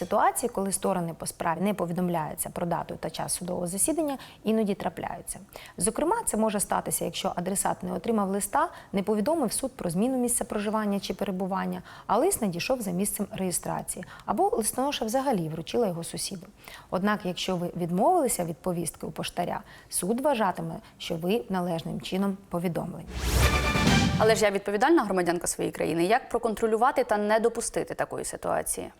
ситуації, коли сторони по справі не повідомляються про дату та час судового засідання, іноді трапляються. Зокрема, це може статися, якщо адресат не отримав листа, не повідомив суд про зміну місця проживання чи перебування, а лист надійшов за місцем реєстрації, або листоноша взагалі вручила його сусіду. Однак, якщо ви відмовилися від повістки у поштаря, суд вважатиме, що ви належним чином повідомлені. Але ж я відповідальна громадянка своєї країни. Як проконтролювати та не допустити такої ситуації?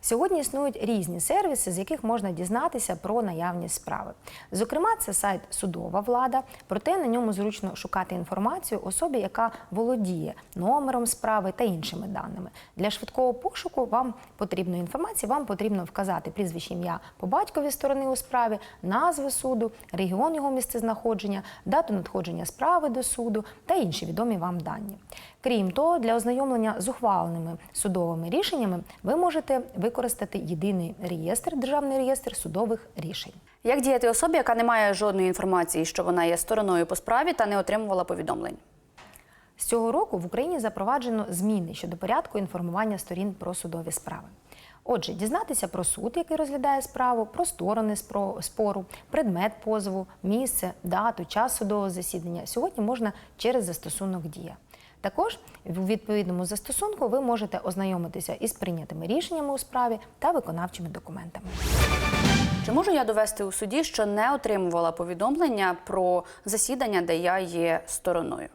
Сьогодні існують різні сервіси, з яких можна дізнатися про наявність справи. Зокрема, це сайт Судова влада, проте на ньому зручно шукати інформацію особі, яка володіє номером справи та іншими даними. Для швидкого пошуку вам потрібної інформації, вам потрібно вказати прізвище ім'я по батькові сторони у справі, назву суду, регіон його місцезнаходження, дату надходження справи до суду та інші відомі вам дані. Крім того, для ознайомлення з ухваленими судовими рішеннями ви можете використати єдиний реєстр, державний реєстр судових рішень. Як діяти особі, яка не має жодної інформації, що вона є стороною по справі та не отримувала повідомлень? З цього року в Україні запроваджено зміни щодо порядку інформування сторін про судові справи. Отже, дізнатися про суд, який розглядає справу, про сторони спору, предмет позову, місце, дату, час судового засідання сьогодні можна через застосунок Дія. Також у відповідному застосунку ви можете ознайомитися із прийнятими рішеннями у справі та виконавчими документами. Чи можу я довести у суді, що не отримувала повідомлення про засідання, де я є стороною?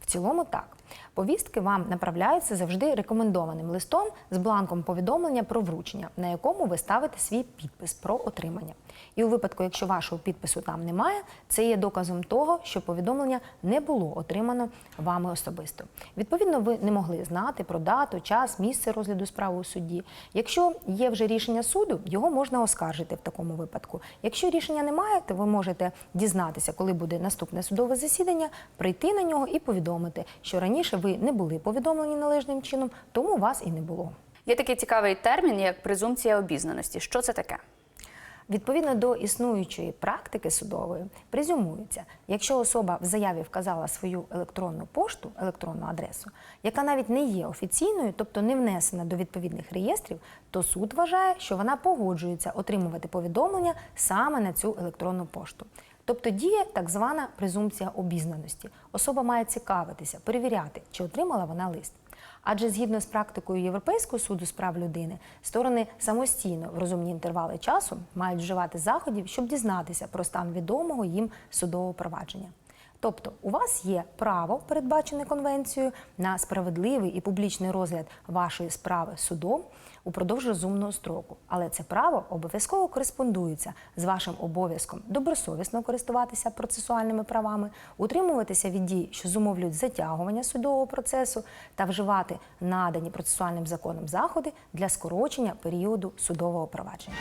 В цілому так. Повістки вам направляються завжди рекомендованим листом з бланком повідомлення про вручення, на якому ви ставите свій підпис про отримання. І у випадку, якщо вашого підпису там немає, це є доказом того, що повідомлення не було отримано вами особисто. Відповідно, ви не могли знати про дату, час, місце розгляду справи у суді. Якщо є вже рішення суду, його можна оскаржити в такому випадку. Якщо рішення немає, то ви можете дізнатися, коли буде наступне судове засідання, прийти на нього і повідомити, що раніше ви не були повідомлені належним чином, тому вас і не було. Є такий цікавий термін, як презумпція обізнаності. Що це таке? Відповідно до існуючої практики судової, презюмується, якщо особа в заяві вказала свою електронну пошту, електронну адресу, яка навіть не є офіційною, тобто не внесена до відповідних реєстрів, то суд вважає, що вона погоджується отримувати повідомлення саме на цю електронну пошту. Тобто діє так звана презумпція обізнаності. Особа має цікавитися, перевіряти, чи отримала вона лист. Адже згідно з практикою Європейського суду з прав людини, сторони самостійно в розумні інтервали часу мають вживати заходів, щоб дізнатися про стан відомого їм судового провадження. Тобто, у вас є право, передбачене конвенцією, на справедливий і публічний розгляд вашої справи судом упродовж розумного строку. Але це право обов'язково кореспондується з вашим обов'язком добросовісно користуватися процесуальними правами, утримуватися від дій, що зумовлюють затягування судового процесу, та вживати надані процесуальним законом заходи для скорочення періоду судового провадження.